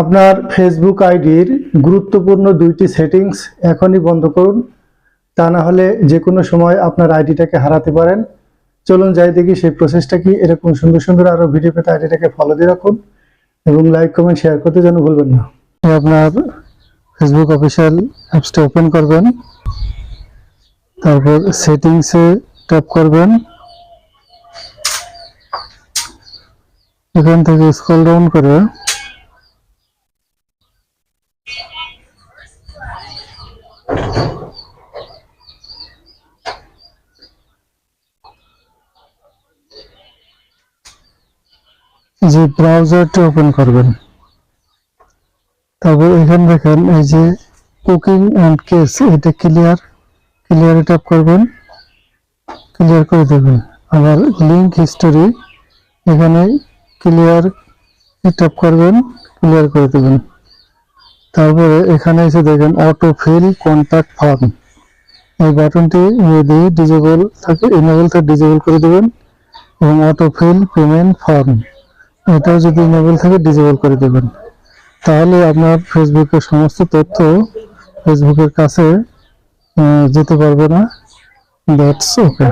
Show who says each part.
Speaker 1: আপনার ফেসবুক আইডির গুরুত্বপূর্ণ দুইটি সেটিংস এখনই বন্ধ করুন। তা না হলে যে কোনো সময় আপনার আইডিটাকে হারাতে পারেন। চলুন যাই দেখি সেই প্রসেসটা কি। এরকম সুন্দর সুন্দর আরও ভিডিও পেতে আইডিটাকে ফলো দিয়ে রাখুন এবং লাইক কমেন্ট শেয়ার করতে যেন ভুলবেন না। আপনার ফেসবুক অফিসিয়াল অ্যাপসটা ওপেন করবেন। তারপর সেটিংসে ট্যাপ করবেন। এখান থেকে স্ক্রল ডাউন করে যে ব্রাউজারটা ওপেন করবেন, তারপর এখানে দেখেন এই যে কুকিং অ্যান্ড কেস এটা ক্লিয়ার ক্লিয়ারে ট্যাপ করবেন ক্লিয়ার করে দেবেন। আবার লিঙ্ক হিস্টোরি এখানে ক্লিয়ার ট্যাপ করবেন ক্লিয়ার করে দেবেন। তারপরে এখানে এসে দেখেন অটো ফিল কন্ট্যাক্ট ফর্ম এই বাটনটি যদি ডিজেবল থাকে এনেবল থাকে ডিজেবল করে দেবেন এবং অটো ফিল পেমেন্ট ফর্ম এটাও যদি ইনেবল থাকে ডিজেবল করে দেবেন, তাহলে আপনার ফেসবুকের সমস্ত তথ্য ফেসবুকের কাছে যেতে পারবে না। That's okay